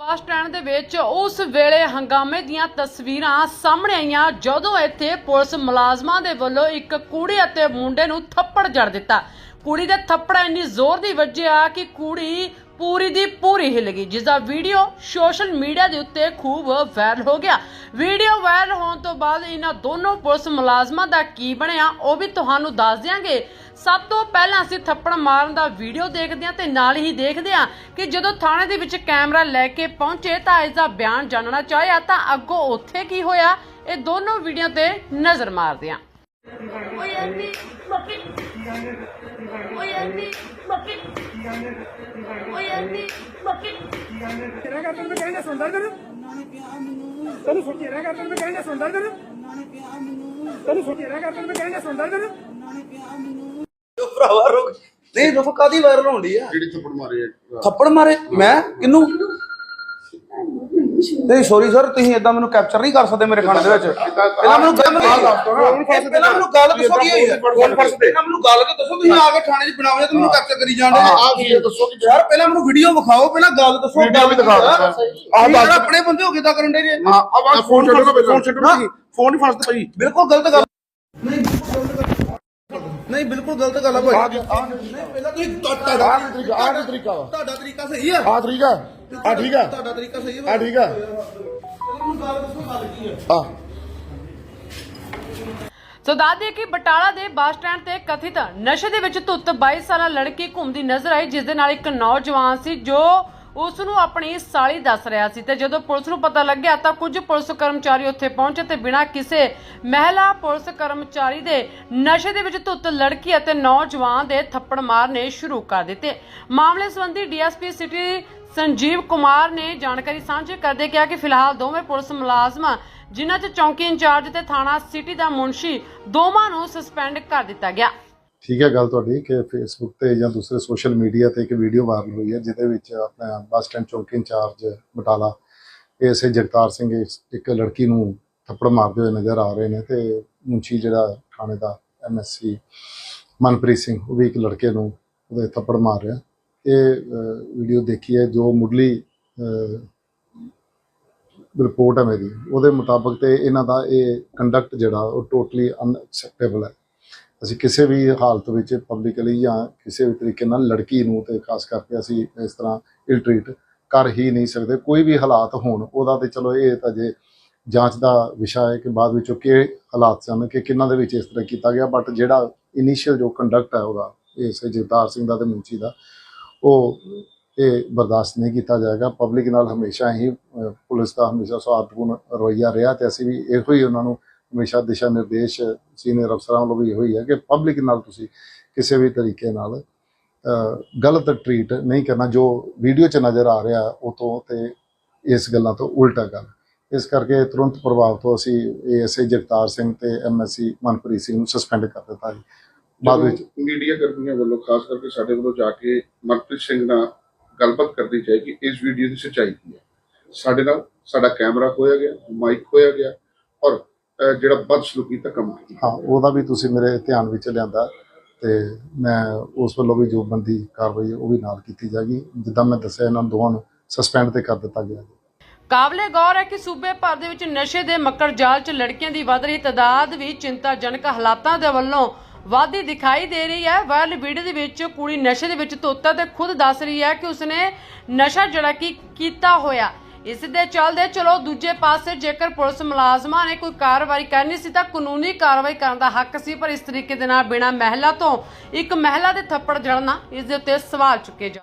Bus stand ਦੇ ਵਿੱਚ ਉਸ ਵੇਲੇ ਹੰਗਾਮੇ ਦੀਆਂ ਤਸਵੀਰਾਂ ਸਾਹਮਣੇ ਆਈਆਂ, ਜਦੋਂ ਇੱਥੇ ਪੁਲਿਸ ਮੁਲਾਜ਼ਮਾਂ ਦੇ ਵੱਲੋਂ ਇੱਕ ਕੁੜੀ ਅਤੇ ਮੁੰਡੇ ਨੂੰ ਥੱਪੜ ਜੜ ਦਿੱਤਾ। ਕੁੜੀ ਦੇ ਥੱਪੜ ਇੰਨੀ ਜ਼ੋਰ ਦੀ ਵੱਜਿਆ ਕਿ ਕੁੜੀ ਪੂਰੀ ਦੀ ਪੂਰੀ ਹਿੱਲ ਗਈ, ਜਿਸ ਦਾ ਵੀਡੀਓ ਸੋਸ਼ਲ ਮੀਡੀਆ ਦੇ ਉੱਤੇ ਖੂਬ ਵਾਇਰਲ ਹੋ ਗਿਆ। ਵੀਡੀਓ ਵਾਇਰਲ ਹੋਣ ਤੋਂ ਬਾਅਦ ਇਹਨਾਂ ਦੋਨੋਂ ਪੁਲਿਸ ਮੁਲਾਜ਼ਮਾਂ ਦਾ ਕੀ ਬਣਿਆ, ਉਹ ਵੀ ਤੁਹਾਨੂੰ ਦੱਸ ਦਿਆਂਗੇ। ਸਭ ਤੋਂ ਪਹਿਲਾਂ ਅਸੀਂ ਥੱਪੜ ਮਾਰਨ ਦਾ ਵੀਡੀਓ ਦੇਖਦੇ ਹਾਂ ਤੇ ਨਾਲ ਹੀ ਦੇਖਦੇ ਹਾਂ ਕਿ ਜਦੋਂ ਥਾਣੇ ਦੇ ਵਿੱਚ ਕੈਮਰਾ ਲੈ ਕੇ ਪਹੁੰਚੇ ਤਾਂ ਇਸ ਦਾ ਬਿਆਨ ਜਾਣਨਾ ਚਾਹਿਆ ਤਾਂ ਅੱਗੋਂ ਉੱਥੇ ਕੀ ਹੋਇਆ? ਇਹ ਦੋਨੋਂ ਵੀਡੀਓ ਤੇ ਨਜ਼ਰ ਮਾਰਦੇ ਹਾਂ। bakın. ਤੇਰਾ ਕਰ ਤੈਨੂੰ ਕਹਿੰਦੇ ਸੁਣਦਾ ਤੈਨੂੰ। ਤੈਨੂੰ ਸੁਣ ਤੇਰਾ ਕਰ ਤੈਨੂੰ ਕਹਿੰਦੇ ਸੁਣਦਾ ਤੈਨੂੰ। ਤੈਨੂੰ ਸੁਣ ਤੇਰਾ ਕਰ ਤੈਨੂੰ ਕਹਿੰਦੇ ਸੁਣਦਾ ਤੈਨੂੰ। ਭਰਾਵਾ ਰੁਕ ਨਹੀਂ ਰੁਕ ਕਾਦੀ ਵਾਇਰਲ ਹੋਣੀ ਆ? ਜਿਹੜੀ ਥੱਪੜ ਮਾਰੇ ਆ? ਥੱਪੜ ਮਾਰੇ? ਮੈਂ? ਕਿਨੂੰ? ਨਹੀਂ ਸੌਰੀ ਸਰ ਤੁਸੀਂ ਇਦਾਂ ਮੈਨੂੰ ਕੈਪਚਰ ਨਹੀਂ ਕਰ ਸਕਦੇ ਮੇਰੇ ਖਾਣੇ ਦੇ ਵਿੱਚ। ਪਹਿਲਾਂ ਮੈਨੂੰ ਗੱਲ ਪਹਿਲਾਂ ਮੈਨੂੰ ਗੱਲ ਦੱਸੋ ਕੀ ਹੋਈ ਹੈ ਫੋਨ ਪਹਿਲਾਂ ਮੈਨੂੰ ਗੱਲ ਤਾਂ ਦੱਸੋ ਤੁਸੀਂ ਆ ਕੇ ਥਾਣੇ 'ਚ ਬਣਾਉਂਦੇ ਤੇ ਮੈਨੂੰ ਕੈਪਚਰ ਕਰੀ ਜਾਂਦੇ ਆਹ ਕੀ ਹੈ ਦੱਸੋ ਕੀ ਯਾਰ ਪਹਿਲਾਂ ਮੈਨੂੰ ਵੀਡੀਓ ਵਿਖਾਓ ਪਹਿਲਾਂ ਗੱਲ ਦੱਸੋ ਵੀਡੀਓ ਵੀ ਦਿਖਾ ਦਿਓ ਸਰ। ਆਹ ਦੱਸ। ਆਪਣੇ ਬੰਦੇ ਹੋ ਕਿਦਾਂ ਕਰਨ ਦੇ ਜੇ? ਹਾਂ ਆਵਾਜ਼ ਫੋਨ ਛੱਡੋ ਨਾ ਫੋਨ ਛੱਡੋ ਨਾ। ਫੋਨ ਹੀ ਫਸਦਾ ਭਾਈ। ਬਿਲਕੁਲ ਗਲਤ ਗੱਲ। ਨਹੀਂ ਨਹੀਂ ਬਿਲਕੁਲ ਗਲਤ ਗੱਲ ਆ ਭਾਈ। ਨਹੀਂ ਪਹਿਲਾਂ ਤੁਸੀਂ ਤੁਹਾਡਾ ਆਹ ਤਰੀਕਾ ਆਹ ਤਰੀਕਾ ਵਾ। ਤੁਹਾਡਾ ਤਰੀਕਾ ਸਹੀ ਆ। ਆਹ ਤਰੀਕਾ ਆ ਠੀਕ ਆ ਤੁਹਾਡਾ ਤਰੀਕਾ ਸਹੀ ਆ ਠੀਕ ਆ ਮੈਨੂੰ ਗੱਲ ਦੱਸੋ ਗੱਲ ਕੀ ਆ? ਆ ਸੋ ਦੱਸਦੇ ਕਿ ਬਟਾਲਾ ਦੇ ਬੱਸ ਸਟੈਂਡ ਤੇ ਕਥਿਤ ਨਸ਼ੇ ਦੇ ਵਿੱਚ ਧੁੱਤ 22 ਸਾਲਾ ਲੜਕੀ ਘੁੰਮਦੀ ਨਜ਼ਰ ਆਈ ਜਿਸ ਦੇ ਨਾਲ ਇੱਕ ਨੌਜਵਾਨ ਸੀ ਜੋ ਉਸ ਨੂੰ ਆਪਣੀ ਸਾਲੀ ਦੱਸ ਰਿਹਾ ਸੀ ਤੇ ਜਦੋਂ ਪੁਲਿਸ ਨੂੰ ਪਤਾ ਲੱਗਿਆ ਤਾਂ ਕੁਝ ਪੁਲਿਸ ਕਰਮਚਾਰੀ ਉੱਥੇ ਪਹੁੰਚੇ ਤੇ ਬਿਨਾਂ ਕਿਸੇ ਮਹਿਲਾ ਪੁਲਿਸ ਕਰਮਚਾਰੀ ਦੇ ਨਸ਼ੇ ਦੇ ਵਿੱਚ ਧੁੱਤ ਲੜਕੀ ਅਤੇ ਨੌਜਵਾਨ ਦੇ ਥੱਪੜ ਮਾਰਨੇ ਸ਼ੁਰੂ ਕਰ ਦਿੱਤੇ। ਮਾਮਲੇ ਸੰਬੰਧੀ ਡੀਐਸਪੀ ਸਿਟੀ ਸੰਜੀਵ ਕੁਮਾਰ ਨੇ ਜਾਣਕਾਰੀ ਸਾਂਝੀ ਕਰਦੇ ਕਿਹਾ ਕਿ ਫਿਲਹਾਲ ਦੋਵੇਂ ਪੁਲਿਸ ਮੁਲਾਜ਼ਮਾਂ, ਜਿਨ੍ਹਾਂ 'ਚ ਚੌਂਕੀ ਇੰਚਾਰਜ ਤੇ ਥਾਣਾ ਸਿਟੀ ਦਾ ਮੁਨਸ਼ੀ, ਦੋਵਾਂ ਨੂੰ ਸਸਪੈਂਡ ਕਰ ਦਿੱਤਾ ਗਿਆ। ਠੀਕ ਹੈ ਗੱਲ ਤੁਹਾਡੀ ਕਿ ਫੇਸਬੁੱਕ ਤੇ ਜਾਂ ਦੂਸਰੇ ਸੋਸ਼ਲ ਮੀਡੀਆ ਤੇ ਇੱਕ ਵੀਡੀਓ ਵਾਇਰਲ ਹੋਈ ਹੈ, ਜਿਹਦੇ ਵਿੱਚ ਆਪਣਾ ਬੱਸ ਸਟੈਂਡ ਚੌਕੀ ਇੰਚਾਰਜ ਬਟਾਲਾ ਐਸਏ ਜਗਤਾਰ ਸਿੰਘ ਇਸ- ਇੱਕ ਲੜਕੀ ਨੂੰ ਥੱਪੜ ਮਾਰਦੇ ਹੋਏ ਨਜ਼ਰ ਆ ਰਹੇ ਨੇ ਤੇ ਮੁੰਚੀ ਜਿਹੜਾ ਥਾਣੇ ਦਾ ਐਮਐਸਸੀ ਮਨਪ੍ਰੀਤ ਸਿੰਘ, ਉਹ ਵੀ ਇੱਕ ਲੜਕੇ ਨੂੰ ਉਹਦੇ ਥੱਪੜ ਮਾਰ ਰਿਹਾ। ਇਹ ਵੀਡੀਓ ਦੇਖੀ ਹੈ, ਜੋ ਮੁੱਢਲੀ ਰਿਪੋਰਟ ਹੈ ਮੇਰੀ। ਉਹਦੇ ਮੁਤਾਬਕ ਤੇ ਇਹਨਾਂ ਦਾ ਇਹ ਕੰਡਕਟ ਜਿਹੜਾ ਉਹ ਟੋਟਲੀ ਅਨਐਕਸੈਪਟੇਬਲ ਹੈ। ਅਸੀਂ ਕਿਸੇ ਵੀ ਹਾਲਤ ਵਿੱਚ ਪਬਲਿਕਲੀ ਜਾਂ ਕਿਸੇ ਵੀ ਤਰੀਕੇ ਨਾਲ ਲੜਕੀ ਨੂੰ ਤੇ ਖਾਸ ਕਰਕੇ ਅਸੀਂ ਇਸ ਤਰ੍ਹਾਂ ਇਲ ਟ੍ਰੀਟ ਕਰ ਹੀ ਨਹੀਂ ਸਕਦੇ। ਕੋਈ ਵੀ ਹਾਲਾਤ ਹੋਣ, ਉਹਦਾ ਤੇ ਚਲੋ ਇਹ ਤਾਂ ਜੇ ਜਾਂਚ ਦਾ ਵਿਸ਼ਾ ਹੈ ਕਿ ਬਾਅਦ ਵਿੱਚੋਂ ਕਿ ਹਾਲਾਤ ਸਨ, ਕਿ ਕਿੰਨਾਂ ਦੇ ਵਿੱਚ ਇਸ ਤਰ੍ਹਾਂ ਕੀਤਾ ਗਿਆ ਬਟ ਜਿਹੜਾ ਇਨੀਸ਼ੀਅਲ ਜੋ ਕੰਡਕਟ ਹੈ ਉਹਦਾ, ਇਸ ਜਗਤਾਰ ਸਿੰਘ ਦਾ ਤੇ ਮੁੰਚੀ ਦਾ, ਉਹ ਇਹ ਬਰਦਾਸ਼ਤ ਨਹੀਂ ਕੀਤਾ ਜਾਏਗਾ। ਪਬਲਿਕ ਨਾਲ ਹਮੇਸ਼ਾ ਹੀ ਪੁਲਿਸ ਦਾ ਹਮੇਸ਼ਾ ਸਵਾਰਥਪੂਰਨ ਰਵੱਈਆ ਰਿਹਾ ਤੇ ਅਸੀਂ ਵੀ ਇਹੋ ਹੀ ਉਹਨਾਂ ਨੂੰ ਹਮੇਸ਼ਾ ਦਿਸ਼ਾ ਨਿਰਦੇਸ਼ ਸੀਨੀਅਰ ਅਫਸਰਾਂ ਵੱਲੋਂ ਵੀ ਇਹੋ ਹੀ ਕਿ ਪਬਲਿਕ ਨਾਲ ਤੁਸੀਂ ਕਿਸੇ ਵੀ ਤਰੀਕੇ ਨਾਲ ਗਲਤ ਟਰੀਟ ਨਹੀਂ ਕਰਨਾ ਜੋ ਵੀਡੀਓ 'ਚ ਨਜ਼ਰ ਆ ਰਿਹਾ ਉਹ ਤੋਂ ਤੇ ਇਸ ਗੱਲਾਂ ਤੋਂ ਉਲਟਾ ਗੱਲ। ਇਸ ਕਰਕੇ ਤੁਰੰਤ ਪ੍ਰਭਾਵ ਤੋਂ ਅਸੀਂ ਏਐਸਏ ਜਗਤਾਰ ਸਿੰਘ ਤੇ ਐਮਐਸਸੀ ਮਨਪ੍ਰੀਤ ਸਿੰਘ ਨੂੰ ਸਸਪੈਂਡ ਕਰ ਦਿੱਤਾ ਜੀ। ਬਾਅਦ ਵਿੱਚ ਮੀਡੀਆ ਕਰਮੀਆਂ ਵੱਲੋਂ ਖਾਸ ਕਰਕੇ ਸਾਡੇ ਵੱਲੋਂ ਜਾ ਕੇ ਮਨਪ੍ਰੀਤ ਸਿੰਘ ਨਾਲ ਗੱਲਬਾਤ ਕਰਨੀ ਚਾਹੀਦੀ ਇਸ ਵੀਡੀਓ ਦੀ ਸੱਚਾਈ ਕੀ ਹੈ? ਸਾਡੇ ਨਾਲ ਸਾਡਾ ਕੈਮਰਾ ਖੋਇਆ ਗਿਆ ਮਾਈਕ ਖੋਇਆ ਗਿਆ ਔਰ ਜਿਹੜਾ ਬਦਸਲੂਕੀ ਤੱਕ ਕੰਮ ਹਾਂ ਉਹਦਾ ਵੀ ਤੁਸੀਂ ਮੇਰੇ ਧਿਆਨ ਵਿੱਚ ਲਿਆਂਦਾ ਤੇ ਮੈਂ ਉਸ ਵੱਲੋਂ ਵੀ ਜੋ ਬੰਦੀ ਕਾਰਵਾਈ ਉਹ ਵੀ ਨਾਲ ਕੀਤੀ ਜਾਏਗੀ। ਜਿੱਦਾਂ ਮੈਂ ਦੱਸਿਆ ਇਹਨਾਂ ਦੋਵਾਂ ਨੂੰ ਸਸਪੈਂਡ ਤੇ ਕਰ ਦਿੱਤਾ ਗਿਆ। ਕਾਬਲੇ ਗੌਰ ਹੈ ਕਿ ਸੂਬੇ ਭਰ ਦੇ ਵਿੱਚ ਨਸ਼ੇ ਦੇ ਮੱਕੜ ਜਾਲ 'ਚ ਲੜਕੀਆਂ ਦੀ ਵੱਧ ਰਹੀ ਤਦਾਦ ਵੀ ਚਿੰਤਾਜਨਕ ਹਾਲਾਤਾਂ ਦੇ ਵੱਲੋਂ ਵਾਧੀ ਦਿਖਾਈ ਦੇ ਰਹੀ ਹੈ। ਵਾਇਰਲ ਵੀਡੀਓ ਦੇ ਵਿੱਚ ਕੁੜੀ ਨਸ਼ੇ ਦੇ ਵਿੱਚ ਧੋਤਾ ਤੇ ਖੁਦ ਦੱਸ ਰਹੀ ਹੈ ਕਿ ਉਸਨੇ ਨਸ਼ਾ ਜਿਹੜਾ ਕਿ ਕੀਤਾ ਹੋਇਆ। ਇਸ ਦੇ ਚੱਲਦੇ ਚਲੋ ਦੂਜੇ ਪਾਸੇ ਜੇਕਰ ਪੁਲਿਸ ਮੁਲਾਜ਼ਮਾਂ ਨੇ ਕੋਈ ਕਾਰਵਾਈ ਕਰਨੀ ਸੀ ਤਾਂ ਕਾਨੂੰਨੀ ਕਾਰਵਾਈ ਕਰਨ ਦਾ ਹੱਕ ਸੀ, ਪਰ ਇਸ ਤਰੀਕੇ ਦੇ ਨਾਲ ਬਿਨਾਂ ਮਹਿਲਾ ਤੋਂ ਇੱਕ ਮਹਿਲਾ ਦੇ ਥੱਪੜ ਜੜਨਾ ਇਸ ਦੇ ਉੱਤੇ ਸਵਾਲ ਚੁੱਕੇ ਜਾ